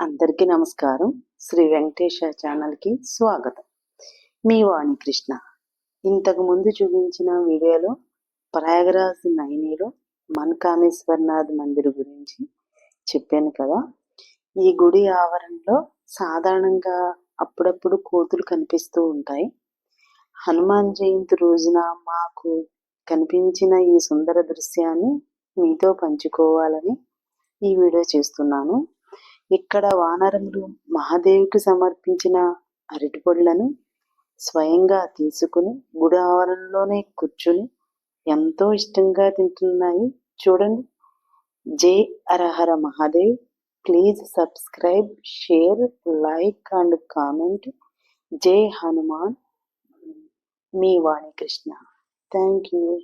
అందరికీ నమస్కారం. శ్రీ వెంకటేశ ఛానల్కి స్వాగతం. మీ వాణి కృష్ణ. ఇంతకు ముందు చూపించిన వీడియోలో ప్రయాగరాజ్ నైనిలో మన్కామేశ్వరనాథ్ మందిర్ గురించి చెప్పాను కదా. ఈ గుడి ఆవరణలో సాధారణంగా అప్పుడప్పుడు కోతులు కనిపిస్తూ ఉంటాయి. హనుమాన్ జయంతి రోజున మాకు కనిపించిన ఈ సుందర దృశ్యాన్ని మీతో పంచుకోవాలని ఈ వీడియో చేస్తున్నాను. ఇక్కడ వానరములు మహాదేవికి సమర్పించిన అరటిపళ్ళను స్వయంగా తీసుకుని గుడి ఆవరణలోనే కూర్చుని ఎంతో ఇష్టంగా తింటున్నాయి. చూడండి. జై అరహర Mahadev. Please subscribe share like and comment. జై హనుమాన్. మీ వాణి కృష్ణ థ్యాంక్ యూ.